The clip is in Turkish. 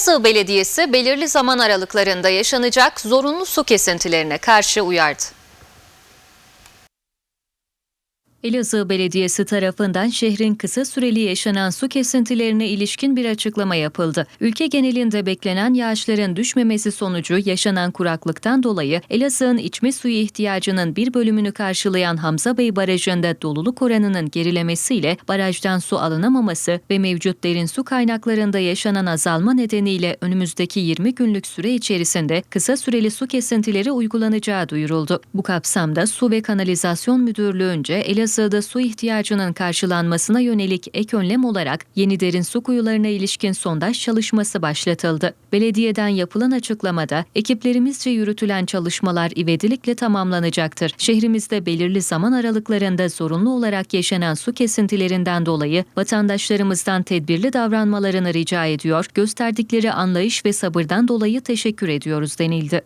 Elazığ Belediyesi belirli zaman aralıklarında yaşanacak zorunlu su kesintilerine karşı uyardı. Elazığ Belediyesi tarafından şehrin kısa süreli yaşanan su kesintilerine ilişkin bir açıklama yapıldı. Ülke genelinde beklenen yağışların düşmemesi sonucu yaşanan kuraklıktan dolayı Elazığ'ın içme suyu ihtiyacının bir bölümünü karşılayan Hamza Bey Barajı'nda doluluk oranının gerilemesiyle barajdan su alınamaması ve mevcut derin su kaynaklarında yaşanan azalma nedeniyle önümüzdeki 20 günlük süre içerisinde kısa süreli su kesintileri uygulanacağı duyuruldu. Bu kapsamda Su ve Kanalizasyon Müdürlüğü'nce Elazığ Elazığ'da su ihtiyacının karşılanmasına yönelik ek önlem olarak yeni derin su kuyularına ilişkin sondaj çalışması başlatıldı. Belediyeden yapılan açıklamada ekiplerimizce yürütülen çalışmalar ivedilikle tamamlanacaktır. Şehrimizde belirli zaman aralıklarında zorunlu olarak yaşanan su kesintilerinden dolayı vatandaşlarımızdan tedbirli davranmalarını rica ediyor, gösterdikleri anlayış ve sabırdan dolayı teşekkür ediyoruz denildi.